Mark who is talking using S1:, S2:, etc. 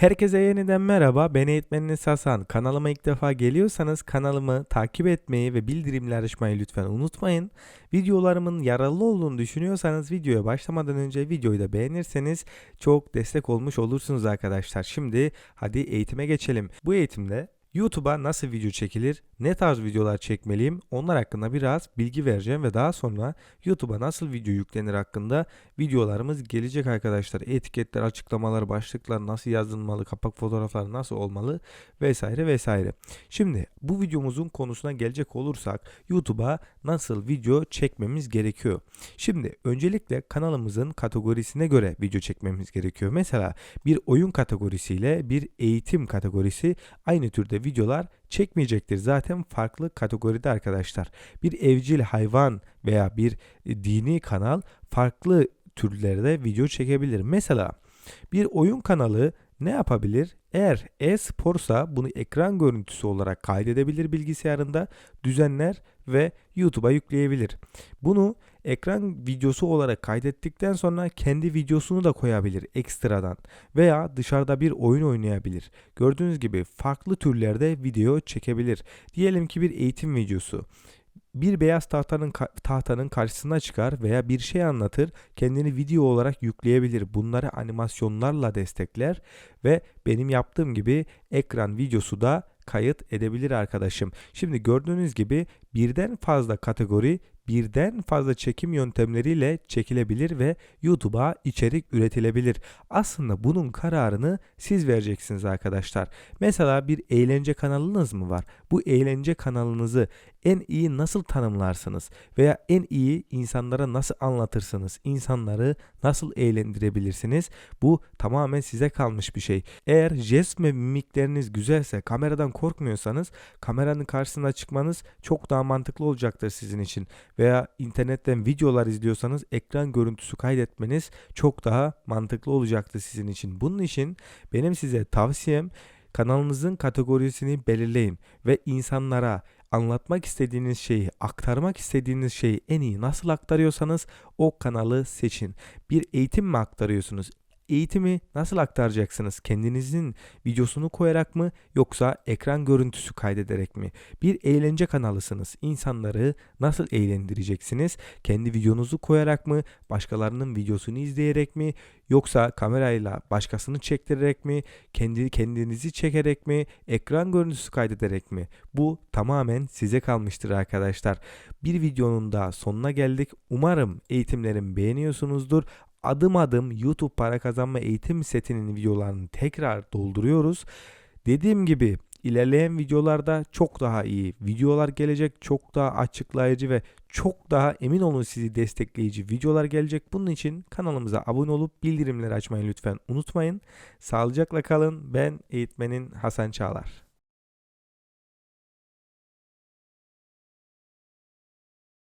S1: Herkese yeniden merhaba. Ben eğitmeniniz Hasan. Kanalıma ilk defa geliyorsanız kanalımı takip etmeyi ve bildirimleri açmayı lütfen unutmayın. Videolarımın yararlı olduğunu düşünüyorsanız videoya başlamadan önce videoyu da beğenirseniz çok destek olmuş olursunuz arkadaşlar. Şimdi hadi eğitime geçelim. Bu eğitimde YouTube'a nasıl video çekilir, ne tarz videolar çekmeliyim onlar hakkında biraz bilgi vereceğim ve daha sonra YouTube'a nasıl video yüklenir hakkında videolarımız gelecek arkadaşlar. Etiketler, açıklamalar, başlıklar nasıl yazılmalı, kapak fotoğrafları nasıl olmalı vesaire vesaire. Şimdi bu videomuzun konusuna gelecek olursak YouTube'a nasıl video çekmemiz gerekiyor. Şimdi öncelikle kanalımızın kategorisine göre video çekmemiz gerekiyor. Mesela bir oyun kategorisiyle bir eğitim kategorisi aynı türde videolar çekmeyecektir. Zaten farklı kategoride arkadaşlar. Bir evcil hayvan veya bir e, dini kanal farklı türlerde video çekebilir. Mesela bir oyun kanalı ne yapabilir? Eğer e-sporsa bunu ekran görüntüsü olarak kaydedebilir bilgisayarında, düzenler ve YouTube'a yükleyebilir. Bunu ekran videosu olarak kaydettikten sonra kendi videosunu da koyabilir ekstradan veya dışarıda bir oyun oynayabilir. Gördüğünüz gibi farklı türlerde video çekebilir. Diyelim ki bir eğitim videosu bir beyaz tahtanın tahtanın karşısına çıkar veya bir şey anlatır, kendini video olarak yükleyebilir. Bunları animasyonlarla destekler ve benim yaptığım gibi ekran videosu da kayıt edebilir arkadaşım. Şimdi gördüğünüz gibi birden fazla kategori birden fazla çekim yöntemleriyle çekilebilir ve YouTube'a içerik üretilebilir. Aslında bunun kararını siz vereceksiniz arkadaşlar. Mesela bir eğlence kanalınız mı var? Bu eğlence kanalınızı en iyi nasıl tanımlarsınız veya en iyi insanlara nasıl anlatırsınız? İnsanları nasıl eğlendirebilirsiniz? Bu tamamen size kalmış bir şey. Eğer jest ve mimikleriniz güzelse, kameradan korkmuyorsanız kameranın karşısına çıkmanız çok daha mantıklı olacaktır sizin için. Veya internetten videolar izliyorsanız ekran görüntüsü kaydetmeniz çok daha mantıklı olacaktır sizin için. Bunun için benim size tavsiyem kanalınızın kategorisini belirleyin ve insanlara anlatmak istediğiniz şeyi, aktarmak istediğiniz şeyi en iyi nasıl aktarıyorsanız o kanalı seçin. Bir eğitim mi aktarıyorsunuz? Eğitimi nasıl aktaracaksınız? Kendinizin videosunu koyarak mı yoksa ekran görüntüsü kaydederek mi? Bir eğlence kanalısınız. İnsanları nasıl eğlendireceksiniz? Kendi videonuzu koyarak mı? Başkalarının videosunu izleyerek mi? Yoksa kamerayla başkasını çektirerek mi? Kendi kendinizi çekerek mi? Ekran görüntüsü kaydederek mi? Bu tamamen size kalmıştır arkadaşlar. Bir videonun da sonuna geldik. Umarım eğitimlerimi beğeniyorsunuzdur adım adım YouTube para kazanma eğitim setinin videolarını tekrar dolduruyoruz. Dediğim gibi ilerleyen videolarda çok daha iyi videolar gelecek. Çok daha açıklayıcı ve çok daha emin olun sizi destekleyici videolar gelecek. Bunun için kanalımıza abone olup bildirimleri açmayı lütfen unutmayın. Sağlıcakla kalın. Ben eğitmenin Hasan Çağlar.